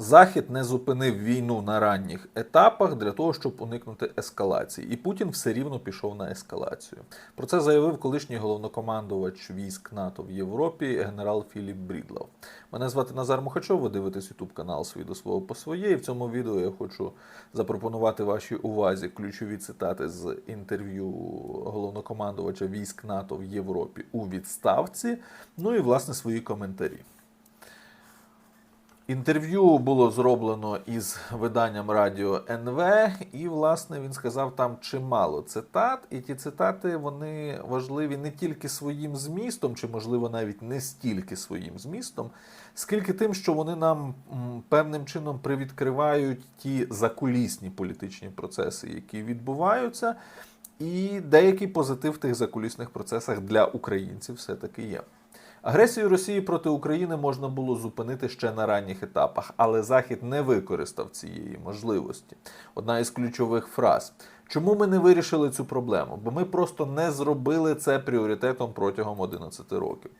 Захід не зупинив війну на ранніх етапах для того, щоб уникнути ескалації, і Путін все рівно пішов на ескалацію. Про це заявив колишній головнокомандувач військ НАТО в Європі генерал Філіп Брідлов. Мене звати Назар Мухачов. Ви дивитесь Ютуб канал «Свій до свого по своє. І в цьому відео я хочу запропонувати вашій увазі ключові цитати з інтерв'ю головнокомандувача військ НАТО в Європі у відставці. Ну і власне свої коментарі. Інтерв'ю було зроблено із виданням Радіо НВ, і, власне, він сказав там чимало цитат. І ті цитати вони важливі не тільки своїм змістом, чи, можливо, навіть не стільки своїм змістом, скільки тим, що вони нам певним чином привідкривають ті закулісні політичні процеси, які відбуваються, і деякий позитив в тих закулісних процесах для українців все-таки є. Агресію Росії проти України можна було зупинити ще на ранніх етапах, але Захід не використав цієї можливості. Одна із ключових фраз. Чому ми не вирішили цю проблему? Бо ми просто не зробили це пріоритетом протягом 11 років.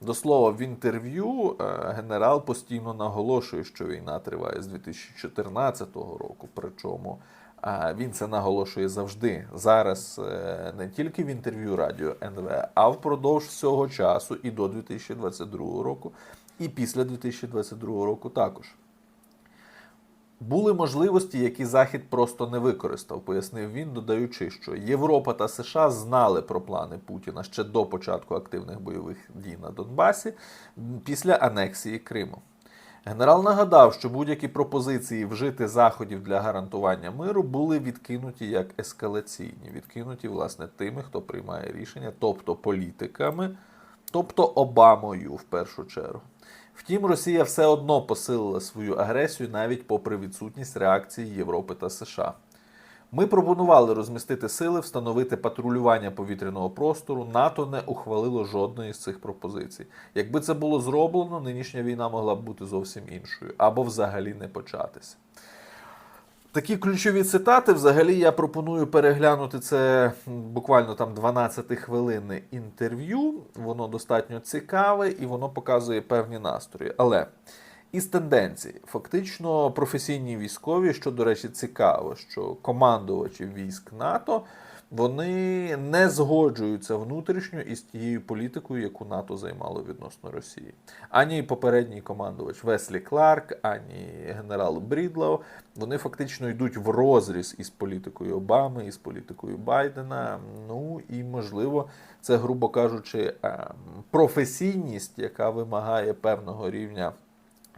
До слова, в інтерв'ю е, генерал постійно наголошує, що війна триває з 2014 року. Причому він це наголошує завжди. Зараз е, не тільки в інтерв'ю Радіо НВ, а впродовж всього часу і до 2022 року, і після 2022 року також. Були можливості, які Захід просто не використав, пояснив він, додаючи, що Європа та США знали про плани Путіна ще до початку активних бойових дій на Донбасі після анексії Криму. Генерал нагадав, що будь-які пропозиції вжити заходів для гарантування миру були відкинуті як ескалаційні, відкинуті власне тими, хто приймає рішення, тобто політиками, тобто Обамою в першу чергу. Втім, Росія все одно посилила свою агресію навіть попри відсутність реакції Європи та США. Ми пропонували розмістити сили, встановити патрулювання повітряного простору. НАТО не ухвалило жодної з цих пропозицій. Якби це було зроблено, нинішня війна могла бт бути зовсім іншою або взагалі не початися. Такі ключові цитати. Взагалі я пропоную переглянути це буквально там 12 хвилинне інтерв'ю. Воно достатньо цікаве і воно показує певні настрої. Але із тенденцій, фактично професійні військові, що, до речі, цікаво, що командувачі військ НАТО вони не згоджуються внутрішньо із тією політикою, яку НАТО займало відносно Росії. Ані попередній командувач Веслі Кларк, ані генерал Брідлау, вони фактично йдуть в розріз із політикою Обами, із політикою Байдена. Ну і можливо, це, грубо кажучи, професійність, яка вимагає певного рівня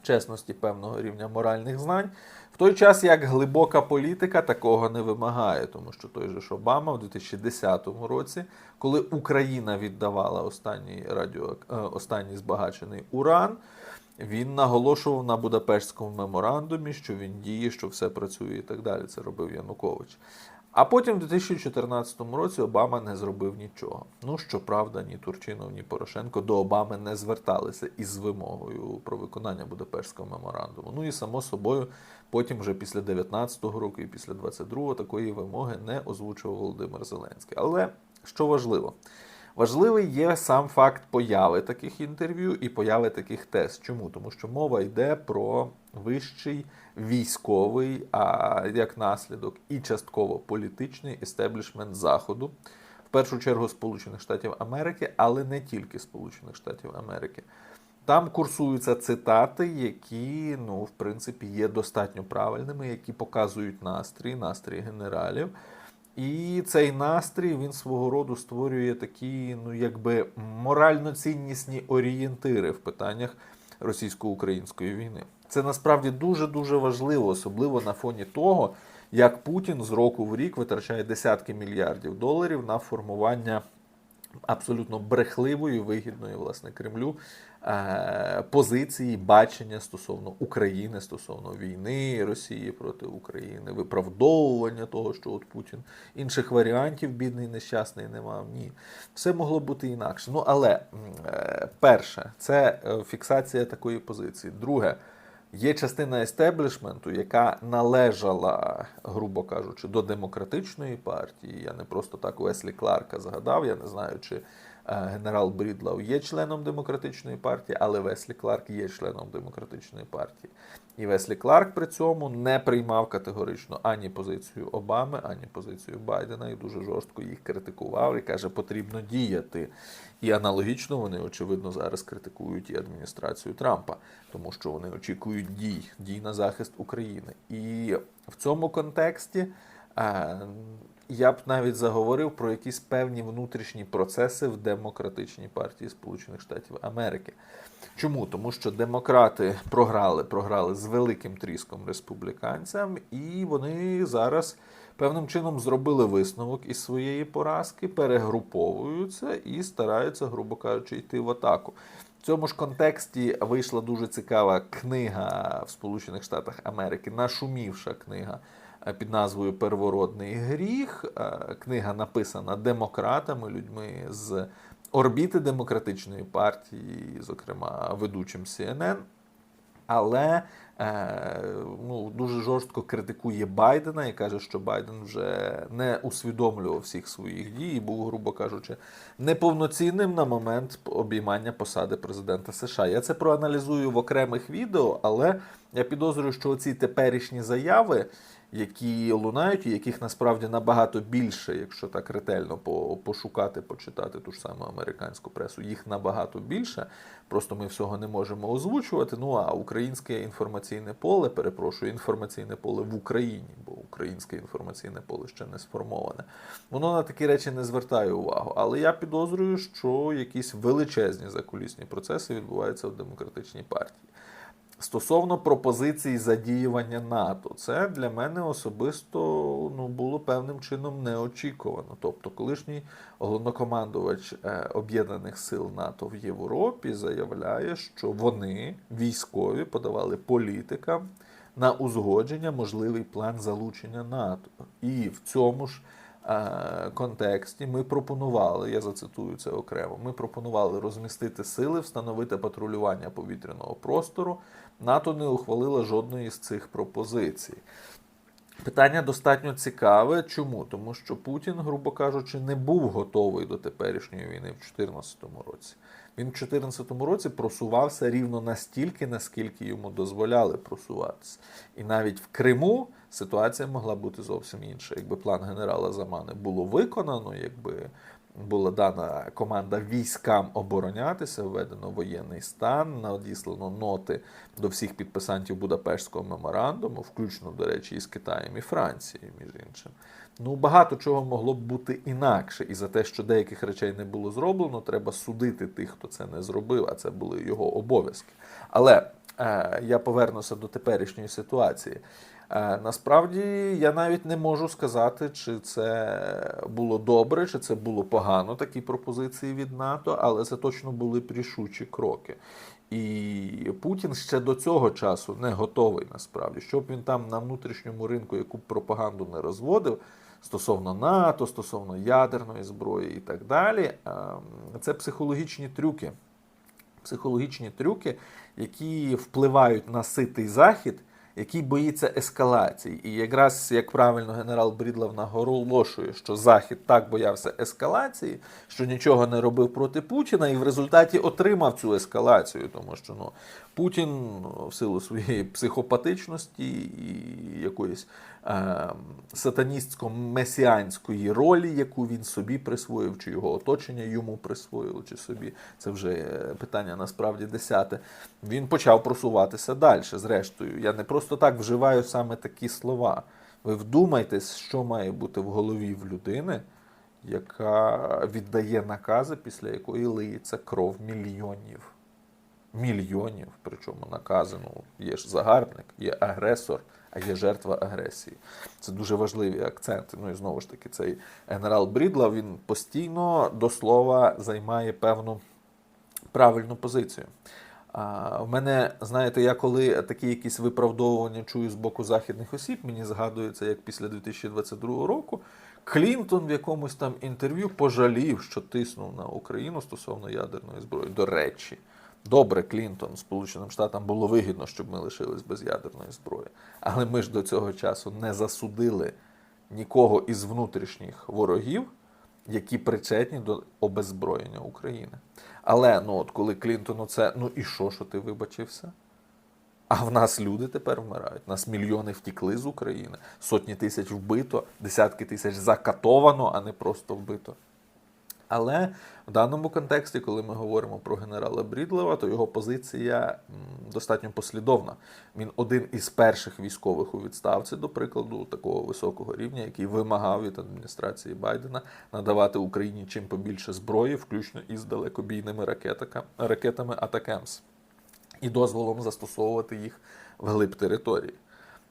чесності, певного рівня моральних знань. В той час як глибока політика такого не вимагає, тому що той же ж Обама в 2010 році, коли Україна віддавала останній радіо, е, останній збагачений уран, він наголошував на Будапештському меморандумі, що він діє, що все працює і так далі. Це робив Янукович. А потім, в 2014 році, Обама не зробив нічого. Ну, щоправда, ні Турчинов, ні Порошенко до Обами не зверталися із вимогою про виконання Будапештського меморандуму. Ну і само собою, потім, вже після 19-го року і після 22-го такої вимоги не озвучував Володимир Зеленський. Але що важливо? Важливий є сам факт появи таких інтерв'ю і появи таких тест. Чому? Тому що мова йде про вищий військовий, а як наслідок, і частково політичний естеблішмент Заходу, в першу чергу Сполучених Штатів Америки, але не тільки Сполучених Штатів Америки. Там курсуються цитати, які, ну, в принципі, є достатньо правильними, які показують настрій, настрій генералів. І цей настрій він свого роду створює такі, ну якби морально ціннісні орієнтири в питаннях російсько-української війни. Це насправді дуже дуже важливо, особливо на фоні того, як Путін з року в рік витрачає десятки мільярдів доларів на формування абсолютно брехливої, вигідної власне Кремлю е, позиції бачення стосовно України, стосовно війни Росії проти України, виправдовування того, що от Путін інших варіантів, бідний, нещасний, не мав. Ні, все могло бути інакше. Ну але е, перше, це е, фіксація такої позиції. Друге. Є частина естеблішменту, яка належала, грубо кажучи, до демократичної партії. Я не просто так Веслі Кларка згадав. Я не знаю, чи генерал Брідлау є членом демократичної партії, але Веслі Кларк є членом демократичної партії. І Веслі Кларк при цьому не приймав категорично ані позицію Обами, ані позицію Байдена, і дуже жорстко їх критикував і каже, потрібно діяти. І аналогічно вони, очевидно, зараз критикують і адміністрацію Трампа, тому що вони очікують дій, дій на захист України. І в цьому контексті. Я б навіть заговорив про якісь певні внутрішні процеси в демократичній партії Сполучених Штатів Америки. Чому? Тому що демократи програли, програли з великим тріском республіканцям, і вони зараз певним чином зробили висновок із своєї поразки, перегруповуються і стараються, грубо кажучи, йти в атаку. В цьому ж контексті вийшла дуже цікава книга в Сполучених Штатах Америки, нашумівша книга під назвою Первородний гріх. Е, Книга написана демократами, людьми з орбіти демократичної партії, зокрема ведучим CNN. Але е, ну, дуже жорстко критикує Байдена і каже, що Байден вже не усвідомлював всіх своїх дій і був, грубо кажучи, неповноцінним на момент обіймання посади президента США. Я це проаналізую в окремих відео, але я підозрюю, що ці теперішні заяви, які лунають, і яких насправді набагато більше, якщо так ретельно пошукати, почитати ту ж саму американську пресу, їх набагато більше. Просто ми всього не можемо озвучувати. Ну а українське інформаційне поле, перепрошую, інформаційне поле в Україні, бо українське інформаційне поле ще не сформоване. Воно на такі речі не звертає увагу. Але я підозрюю, що якісь величезні закулісні процеси відбуваються в демократичній партії. Стосовно пропозицій задіювання НАТО, це для мене особисто ну, було певним чином неочікувано. Тобто, колишній головнокомандувач е, Об'єднаних сил НАТО в Європі заявляє, що вони, військові, подавали політикам на узгодження можливий план залучення НАТО. І в цьому ж е, контексті ми пропонували, я зацитую це окремо, ми пропонували розмістити сили, встановити патрулювання повітряного простору. НАТО не ухвалила жодної з цих пропозицій. Питання достатньо цікаве. Чому? Тому що Путін, грубо кажучи, не був готовий до теперішньої війни в 2014 році. Він в 2014 році просувався рівно настільки, наскільки йому дозволяли просуватися. І навіть в Криму ситуація могла бути зовсім інша. Якби план генерала Замани було виконано, якби була дана команда військам оборонятися, введено воєнний стан, надіслано ноти до всіх підписантів Будапештського меморандуму, включно, до речі, із Китаєм і Францією, між іншим. Ну, багато чого могло б бути інакше. І за те, що деяких речей не було зроблено, треба судити тих, хто це не зробив, а це були його обов'язки. Але е, я повернуся до теперішньої ситуації. Е, Насправді я навіть не можу сказати, чи це було добре, чи це було погано, такі пропозиції від НАТО, але це точно були рішучі кроки. І Путін ще до цього часу не готовий насправді, щоб він там на внутрішньому ринку яку б пропаганду не розводив стосовно НАТО, стосовно ядерної зброї і так далі. ем, Це психологічні трюки. Психологічні трюки, які впливають на ситий захід, який боїться ескалації. І якраз як правильно генерал Брідлав наголошує, що Захід так боявся ескалації, що нічого не робив проти Путіна, і в результаті отримав цю ескалацію, тому що ну, Путін в силу своєї психопатичності і якоїсь е, сатаністсько-месіанської ролі, яку він собі присвоїв, чи його оточення йому присвоїло, чи собі це вже питання насправді десяте. Він почав просуватися далі. Зрештою, я не просто так вживаю саме такі слова. Ви вдумайтесь, що має бути в голові в людини, яка віддає накази, після якої лиється кров мільйонів. Мільйонів, причому накази, ну, є ж загарбник, є агресор, а є жертва агресії. Це дуже важливі акценти. Ну і знову ж таки, цей генерал Брідла він постійно до слова займає певну правильну позицію. А, в мене, знаєте, я коли такі якісь виправдовування чую з боку західних осіб, мені згадується, як після 2022 року Клінтон в якомусь там інтерв'ю пожалів, що тиснув на Україну стосовно ядерної зброї. До речі, добре, Клінтон Сполученим Штатам було вигідно, щоб ми лишились без ядерної зброї. Але ми ж до цього часу не засудили нікого із внутрішніх ворогів, які причетні до обеззброєння України. Але ну от коли Клінтону це, ну і що, що ти вибачився? А в нас люди тепер вмирають. Нас мільйони втікли з України, сотні тисяч вбито, десятки тисяч закатовано, а не просто вбито. Але в даному контексті, коли ми говоримо про генерала Брідлова, то його позиція достатньо послідовна. Він один із перших військових у відставці, до прикладу, такого високого рівня, який вимагав від адміністрації Байдена надавати Україні чим побільше зброї, включно із далекобійними ракетами Атакемс, і дозволом застосовувати їх вглиб території.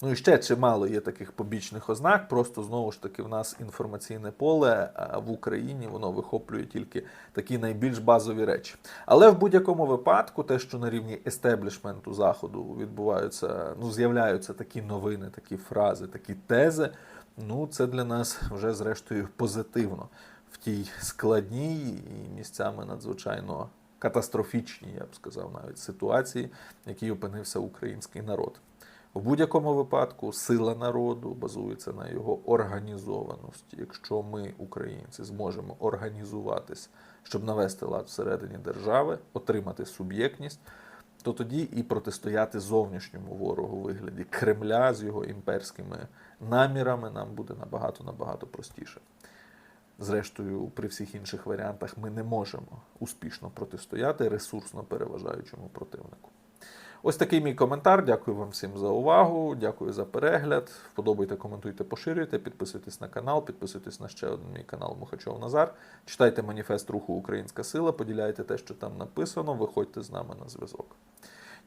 Ну і ще чимало є таких побічних ознак. Просто знову ж таки в нас інформаційне поле в Україні воно вихоплює тільки такі найбільш базові речі. Але в будь-якому випадку, те, що на рівні естеблішменту заходу відбуваються, ну з'являються такі новини, такі фрази, такі тези. Ну, це для нас вже зрештою позитивно в тій складній і місцями надзвичайно катастрофічній, я б сказав, навіть ситуації, в якій опинився український народ. В будь-якому випадку сила народу базується на його організованості. Якщо ми, українці, зможемо організуватись, щоб навести лад всередині держави, отримати суб'єктність, то тоді і протистояти зовнішньому ворогу вигляді Кремля з його імперськими намірами нам буде набагато набагато простіше. Зрештою, при всіх інших варіантах ми не можемо успішно протистояти ресурсно переважаючому противнику. Ось такий мій коментар. Дякую вам всім за увагу. Дякую за перегляд. Вподобайте, коментуйте, поширюйте, підписуйтесь на канал, підписуйтесь на ще один мій канал Мухачов Назар. Читайте маніфест руху Українська Сила, поділяйте те, що там написано. Виходьте з нами на зв'язок.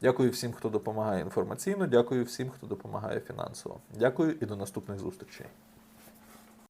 Дякую всім, хто допомагає інформаційно. Дякую всім, хто допомагає фінансово. Дякую і до наступних зустрічей.